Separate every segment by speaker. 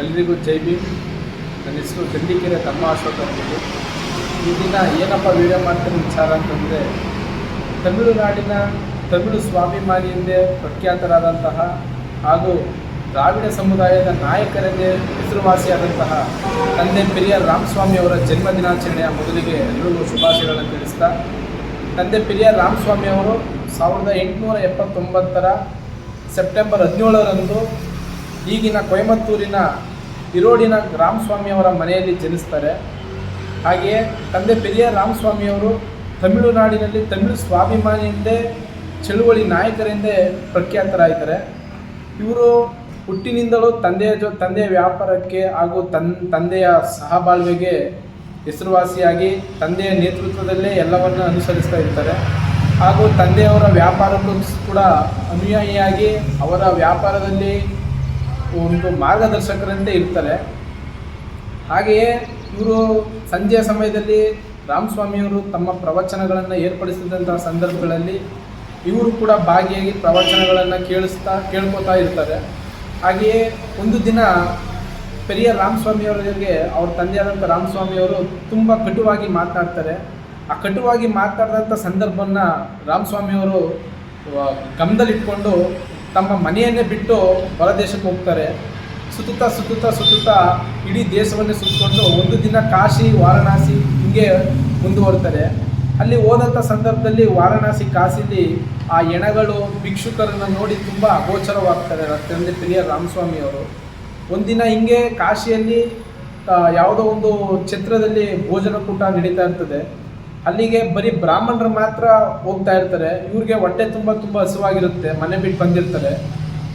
Speaker 1: ಎಲ್ರಿಗೂ ಜೈ ಭೀಮ್. ನನ್ನ ಹೆಸರು ಚಂಡಿಕೆರೆ ತಮ್ಮ ಅಶೋಕ್ ಅಂತೇಳಿ. ಈ ದಿನ ಏನಪ್ಪ ವೀಡಿಯೋ ಮಾಡ್ತೀನಿ ವಿಚಾರ ಅಂತಂದರೆ, ತಮಿಳುನಾಡಿನ ತಮಿಳು ಸ್ವಾಭಿಮಾನಿ ಎಂದೇ ಪ್ರಖ್ಯಾತರಾದಂತಹ ಹಾಗೂ ದ್ರಾವಿಡ ಸಮುದಾಯದ ನಾಯಕರೆಂದೇ ಹೆಸರುವಾಸಿಯಾದಂತಹ ತಂದೆ ಪಿರಿಯ ರಾಮಸ್ವಾಮಿ ಅವರ ಜನ್ಮ ದಿನಾಚರಣೆಯ ಮೊದಲಿಗೆ ಎಲ್ಲರಿಗೂ ಶುಭಾಶಯಗಳನ್ನು ತಿಳಿಸ್ತಾ, ತಂದೆ ಪಿರಿಯ ರಾಮಸ್ವಾಮಿ ಅವರು ಸಾವಿರದ ಎಂಟುನೂರ ಎಪ್ಪತ್ತೊಂಬತ್ತರ ಸೆಪ್ಟೆಂಬರ್ ಹದಿನೇಳರಂದು ಈಗಿನ ಕೊಯಮತ್ತೂರಿನ ಇರೋಡಿನ ರಾಮಸ್ವಾಮಿಯವರ ಮನೆಯಲ್ಲಿ ಜನಿಸ್ತಾರೆ. ಹಾಗೆಯೇ ತಂದೆ ಪೆರಿಯ ರಾಮಸ್ವಾಮಿಯವರು ತಮಿಳುನಾಡಿನಲ್ಲಿ ತಮಿಳು ಸ್ವಾಭಿಮಾನಿಯಿಂದೇ, ಚಳುವಳಿ ನಾಯಕರೆಂದೇ ಪ್ರಖ್ಯಾತರಾಗಿದ್ದಾರೆ. ಇವರು ಹುಟ್ಟಿನಿಂದಲೂ ತಂದೆಯ ಜೊ, ತಂದೆಯ ವ್ಯಾಪಾರಕ್ಕೆ ಹಾಗೂ ತನ್, ತಂದೆಯ ಸಹಬಾಳ್ವೆಗೆ ಹೆಸರುವಾಸಿಯಾಗಿ ತಂದೆಯ ನೇತೃತ್ವದಲ್ಲೇ ಎಲ್ಲವನ್ನು ಅನುಸರಿಸ್ತಾ ಇರ್ತಾರೆ. ಹಾಗೂ ತಂದೆಯವರ ವ್ಯಾಪಾರಕ್ಕೂ ಕೂಡ ಅನುಯಾಯಿಯಾಗಿ ಅವರ ವ್ಯಾಪಾರದಲ್ಲಿ ಒಂದು ಮಾರ್ಗದರ್ಶಕರಂತೆ ಇರ್ತಾರೆ. ಹಾಗೆಯೇ ಇವರು ಸಂಜೆಯ ಸಮಯದಲ್ಲಿ ರಾಮಸ್ವಾಮಿಯವರು ತಮ್ಮ ಪ್ರವಚನಗಳನ್ನು ಏರ್ಪಡಿಸಿದಂತಹ ಸಂದರ್ಭಗಳಲ್ಲಿ ಇವರು ಕೂಡ ಭಾಗಿಯಾಗಿ ಪ್ರವಚನಗಳನ್ನು ಕೇಳಿಸ್ತಾ, ಕೇಳ್ಕೊತಾ ಇರ್ತಾರೆ. ಹಾಗೆಯೇ ಒಂದು ದಿನ ಪೆರಿಯ ರಾಮಸ್ವಾಮಿಯವರಿಗೆ ಅವ್ರ ತಂದೆಯಾದಂಥ ರಾಮಸ್ವಾಮಿಯವರು ತುಂಬ ಕಟುವಾಗಿ ಮಾತಾಡ್ತಾರೆ. ಆ ಕಟುವಾಗಿ ಮಾತನಾಡಿದಂಥ ಸಂದರ್ಭವನ್ನು ರಾಮಸ್ವಾಮಿಯವರು ಗಮನದಲ್ಲಿಟ್ಕೊಂಡು ತಮ್ಮ ಮನೆಯನ್ನೇ ಬಿಟ್ಟು ಹೊರದೇಶಕ್ಕೆ ಹೋಗ್ತಾರೆ. ಸುತ್ತುತ್ತಾ ಸುತ್ತುತ್ತಾ ಸುತ್ತುತ್ತಾ ಇಡೀ ದೇಶವನ್ನೇ ಸುತ್ತಕೊಂಡು ಒಂದು ದಿನ ಕಾಶಿ, ವಾರಣಾಸಿ ಹಿಂಗೆ ಮುಂದುವರ್ತಾರೆ. ಅಲ್ಲಿ ಹೋದಂಥ ಸಂದರ್ಭದಲ್ಲಿ ವಾರಣಾಸಿ ಕಾಶಿಲಿ ಆ ಎಣಗಳು, ಭಿಕ್ಷುಕರನ್ನು ನೋಡಿ ತುಂಬ ಅಗೋಚರವಾಗ್ತಾರೆ ತಂದೆ ಪ್ರಿಯ ರಾಮಸ್ವಾಮಿಯವರು ಒಂದಿನ ಹಿಂಗೆ ಕಾಶಿಯಲ್ಲಿ ಯಾವುದೋ ಒಂದು ಛತ್ರದಲ್ಲಿ ಭೋಜನ ಕೂಟ ನಡೀತಾ ಇರ್ತದೆ. ಅಲ್ಲಿಗೆ ಬರೀ ಬ್ರಾಹ್ಮಣರು ಮಾತ್ರ ಹೋಗ್ತಾ ಇರ್ತಾರೆ. ಇವ್ರಿಗೆ ಹೊಟ್ಟೆ ತುಂಬ ತುಂಬ ಹಸಿವಾಗಿರುತ್ತೆ. ಮನೆ ಬಿಟ್ಟು ಬಂದಿರ್ತಾರೆ.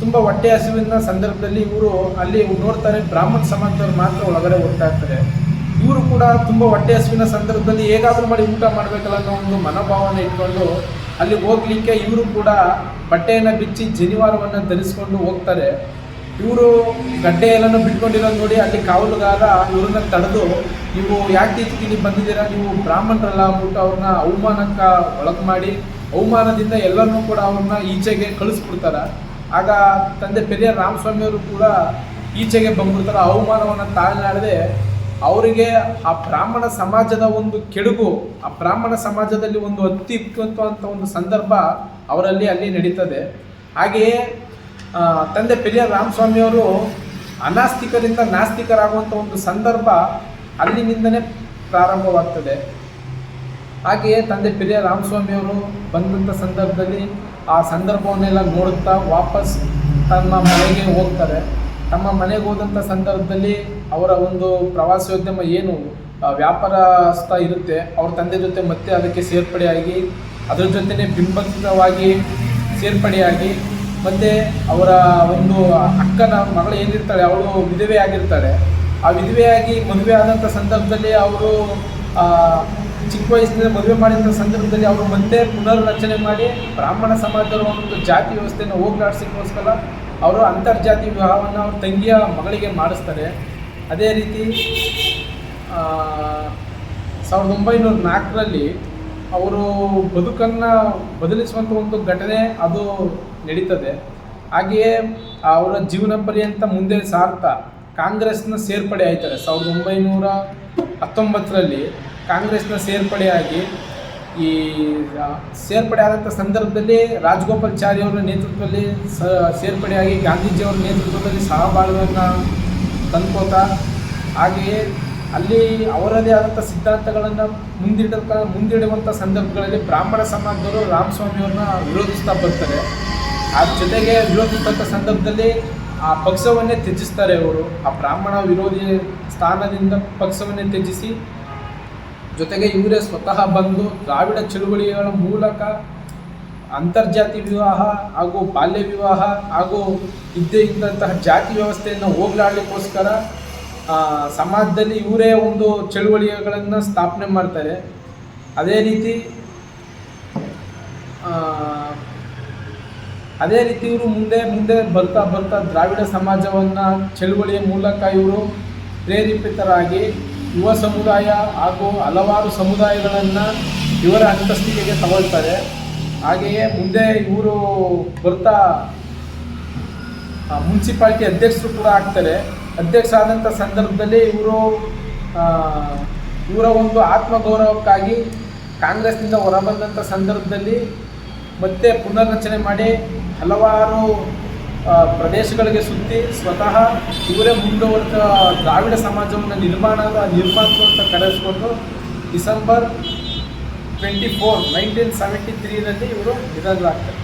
Speaker 1: ತುಂಬ ಹೊಟ್ಟೆ ಹಸುವಿನ ಸಂದರ್ಭದಲ್ಲಿ ಇವರು ಅಲ್ಲಿ ನೋಡ್ತಾರೆ ಬ್ರಾಹ್ಮಣ ಸಮಾಜದವ್ರು ಮಾತ್ರ ಒಳಗಡೆ ಹೋಗ್ತಾ ಇರ್ತಾರೆ. ಇವರು ಕೂಡ ತುಂಬ ಹೊಟ್ಟೆ ಹಸುವಿನ ಸಂದರ್ಭದಲ್ಲಿ ಹೇಗಾದರೂ ಮಾಡಿ ಊಟ ಮಾಡಬೇಕಲ್ಲ ಅನ್ನೋ ಒಂದು ಮನೋಭಾವನೆ ಇಟ್ಕೊಂಡು ಅಲ್ಲಿ ಹೋಗ್ಲಿಕ್ಕೆ ಇವರು ಕೂಡ ಬಟ್ಟೆಯನ್ನು ಬಿಚ್ಚಿ ಜನಿವಾರವನ್ನು ಧರಿಸ್ಕೊಂಡು ಹೋಗ್ತಾರೆ. ಇವರು ಗಡ್ಡೆ ಎಲ್ಲನೂ ಬಿಟ್ಕೊಂಡಿರೋದು ನೋಡಿ ಅಲ್ಲಿ ಕಾವಲುಗಾರ ಇವ್ರನ್ನ ತಡೆದು ನೀವು ಯಾಕೆ ಇಲ್ಲಿ ಬಂದಿದ್ದೀರಾ? ನೀವು ಬ್ರಾಹ್ಮಣರಲ್ಲ ಅಂದ್ಬಿಟ್ಟು ಅವ್ರನ್ನ ಅವಮಾನಕ್ಕೆ ಒಳಗೆ ಮಾಡಿ, ಅವಮಾನದಿಂದ ಎಲ್ಲರನ್ನೂ ಕೂಡ ಅವ್ರನ್ನ ಈಚೆಗೆ ಕಳಿಸ್ಬಿಡ್ತಾರೆ. ಆಗ ತಂದೆ ಪೆರಿಯ ರಾಮಸ್ವಾಮಿಯವರು ಕೂಡ ಈಚೆಗೆ ಬಂದ್ಬಿಡ್ತಾರೆ. ಅವಮಾನವನ್ನು ತಾಳ್ನಾಡದೆ ಅವರಿಗೆ ಆ ಬ್ರಾಹ್ಮಣ ಸಮಾಜದ ಒಂದು ಕೆಡುಗು, ಆ ಬ್ರಾಹ್ಮಣ ಸಮಾಜದಲ್ಲಿ ಒಂದು ಅತಿ ಅಂತ ಒಂದು ಸಂದರ್ಭ ಅವರಲ್ಲಿ ಅಲ್ಲಿ ನಡೀತದೆ. ಹಾಗೆಯೇ ತಂದೆ ಪೆರಿಯ ರಾಮಸ್ವಾಮಿಯವರು ಅನಾಸ್ತಿಕರಿಂದ ನಾಸ್ತಿಕರಾಗುವಂಥ ಒಂದು ಸಂದರ್ಭ ಅಲ್ಲಿನಿಂದನೇ ಪ್ರಾರಂಭವಾಗ್ತದೆ. ಹಾಗೆಯೇ ತಂದೆ ಪೆರಿಯ ರಾಮಸ್ವಾಮಿಯವರು ಬಂದಂಥ ಸಂದರ್ಭದಲ್ಲಿ ಆ ಸಂದರ್ಭವನ್ನೆಲ್ಲ ನೋಡುತ್ತಾ ವಾಪಸ್ ತಮ್ಮ ಮನೆಗೆ ಹೋಗ್ತಾರೆ. ತಮ್ಮ ಮನೆಗೆ ಹೋದಂಥ ಸಂದರ್ಭದಲ್ಲಿ ಅವರ ಒಂದು ಪ್ರವಾಸೋದ್ಯಮ ಏನು ವ್ಯಾಪಾರಸ್ಥ ಇರುತ್ತೆ, ಅವ್ರ ತಂದೆ ಜೊತೆ ಮತ್ತೆ ಅದಕ್ಕೆ ಸೇರ್ಪಡೆಯಾಗಿ, ಅದರ ಜೊತೆನೇ ಬಿಂಬಿತವಾಗಿ ಸೇರ್ಪಡೆಯಾಗಿ ಮತ್ತು ಅವರ ಒಂದು ಅಕ್ಕನ ಮಗಳು ಏನಿರ್ತಾಳೆ, ಅವಳು ವಿಧವೆ ಆಗಿರ್ತಾಳೆ. ಆ ವಿಧವೆಯಾಗಿ ಮದುವೆ ಆದಂಥ ಸಂದರ್ಭದಲ್ಲಿ ಅವರು ಚಿಕ್ಕ ವಯಸ್ಸಿನಿಂದ ಮದುವೆ ಮಾಡಿದಂಥ ಸಂದರ್ಭದಲ್ಲಿ ಅವರು ಮತ್ತೆ ಪುನರ್ರಚನೆ ಮಾಡಿ ಬ್ರಾಹ್ಮಣ ಸಮಾಜದ ಒಂದು ಜಾತಿ ವ್ಯವಸ್ಥೆಯನ್ನು ಹೋಗ್ಲಾಡ್ಸೋಕ್ಕೋಸ್ಕರ ಅವರು ಅಂತರ್ಜಾತಿ ವಿವಾಹವನ್ನು ಅವ್ರ ತಂಗಿಯ ಮಗಳಿಗೆ ಮಾಡಿಸ್ತಾರೆ. ಅದೇ ರೀತಿ ಸಾವಿರದ ಒಂಬೈನೂರ ನಾಲ್ಕರಲ್ಲಿ ಅವರು ಬದುಕನ್ನು ಬದಲಿಸುವಂಥ ಒಂದು ಘಟನೆ ಅದು ನಡೀತದೆ. ಹಾಗೆಯೇ ಅವರ ಜೀವನ ಪರ್ಯಂತ ಮುಂದೆ ಸಾರ್ತಾ ಕಾಂಗ್ರೆಸ್ನ ಸೇರ್ಪಡೆ ಆಯ್ತಾರೆ ಸಾವಿರದ ಒಂಬೈನೂರ ಹತ್ತೊಂಬತ್ತರಲ್ಲಿ ಕಾಂಗ್ರೆಸ್ನ ಸೇರ್ಪಡೆಯಾಗಿ ಈ ಸೇರ್ಪಡೆ ಆದಂಥ ಸಂದರ್ಭದಲ್ಲಿ ರಾಜಗೋಪಾಲ್ಚಾರಿ ಅವರ ನೇತೃತ್ವದಲ್ಲಿ ಸ, ಸೇರ್ಪಡೆಯಾಗಿ ಗಾಂಧೀಜಿಯವರ ನೇತೃತ್ವದಲ್ಲಿ ಸಹಬಾಳ್ವೆಯನ್ನು ತಂದ್ಕೋತಾ ಹಾಗೆಯೇ ಅಲ್ಲಿ ಅವರದೇ ಆದಂಥ ಸಿದ್ಧಾಂತಗಳನ್ನು ಮುಂದಿಡ ಮುಂದಿಡುವಂಥ ಸಂದರ್ಭಗಳಲ್ಲಿ ಬ್ರಾಹ್ಮಣ ಸಮಾಜದವರು ರಾಮಸ್ವಾಮಿಯವ್ರನ್ನ ವಿರೋಧಿಸ್ತಾ ಬರ್ತಾರೆ. ಆ ಜೊತೆಗೆ ವಿರೋಧಿಸಿದಂಥ ಸಂದರ್ಭದಲ್ಲಿ ಆ ಪಕ್ಷವನ್ನೇ ತ್ಯಜಿಸ್ತಾರೆ ಅವರು. ಆ ಬ್ರಾಹ್ಮಣ ವಿರೋಧಿ ಸ್ಥಾನದಿಂದ ಪಕ್ಷವನ್ನೇ ತ್ಯಜಿಸಿ, ಜೊತೆಗೆ ಇವರೇ ಸ್ವತಃ ಬಂದು ದ್ರಾವಿಡ ಚಳುವಳಿಗಳ ಮೂಲಕ ಅಂತರ್ಜಾತಿ ವಿವಾಹ ಹಾಗೂ ಬಾಲ್ಯ ವಿವಾಹ ಹಾಗೂ ಇದ್ದೇ ಇದ್ದಂತಹ ಜಾತಿ ವ್ಯವಸ್ಥೆಯನ್ನು ಹೋಗ್ಲಾಡ್ಲಿಕ್ಕೋಸ್ಕರ ಸಮಾಜದಲ್ಲಿ ಇವರೇ ಒಂದು ಚಳುವಳಿಗಳನ್ನು ಸ್ಥಾಪನೆ ಮಾಡ್ತಾರೆ. ಅದೇ ರೀತಿ ಅದೇ ರೀತಿ ಇವರು ಮುಂದೆ ಮುಂದೆ ಬರ್ತಾ ಬರ್ತಾ ದ್ರಾವಿಡ ಸಮಾಜವನ್ನು ಚಳುವಳಿಯ ಮೂಲಕ ಇವರು ಪ್ರೇರೇಪಿತರಾಗಿ ಯುವ ಸಮುದಾಯ ಹಾಗೂ ಹಲವಾರು ಸಮುದಾಯಗಳನ್ನು ಇವರ ಅಂತಸ್ತಿಕೆಗೆ ತಗೊಳ್ತಾರೆ. ಹಾಗೆಯೇ ಮುಂದೆ ಇವರು ಬರ್ತಾ ಮುನ್ಸಿಪಾಲ್ಟಿ ಅಧ್ಯಕ್ಷರು ಕೂಡ ಆಗ್ತಾರೆ. ಅಧ್ಯಕ್ಷ ಆದಂಥ ಸಂದರ್ಭದಲ್ಲಿ ಇವರು ಇವರ ಒಂದು ಆತ್ಮಗೌರವಕ್ಕಾಗಿ ಕಾಂಗ್ರೆಸ್ನಿಂದ ಹೊರಬಂದಂಥ ಸಂದರ್ಭದಲ್ಲಿ ಮತ್ತೆ ಪುನರ್ರಚನೆ ಮಾಡಿ ಹಲವಾರು ಪ್ರದೇಶಗಳಿಗೆ ಸುತ್ತಿ ಸ್ವತಃ ಇವರೇ ಮುಂದುವರೆದ ದ್ರಾವಿಡ ಸಮಾಜವನ್ನು ನಿರ್ಮಾಣದ ನಿರ್ಮಾತೃ ಅಂತ ಕರೆಸ್ಕೊಂಡು December twenty four, nineteen seventy ತ್ರೀನಲ್ಲಿ ಇವರು ನಿಧನರಾಗ್ತಾರೆ.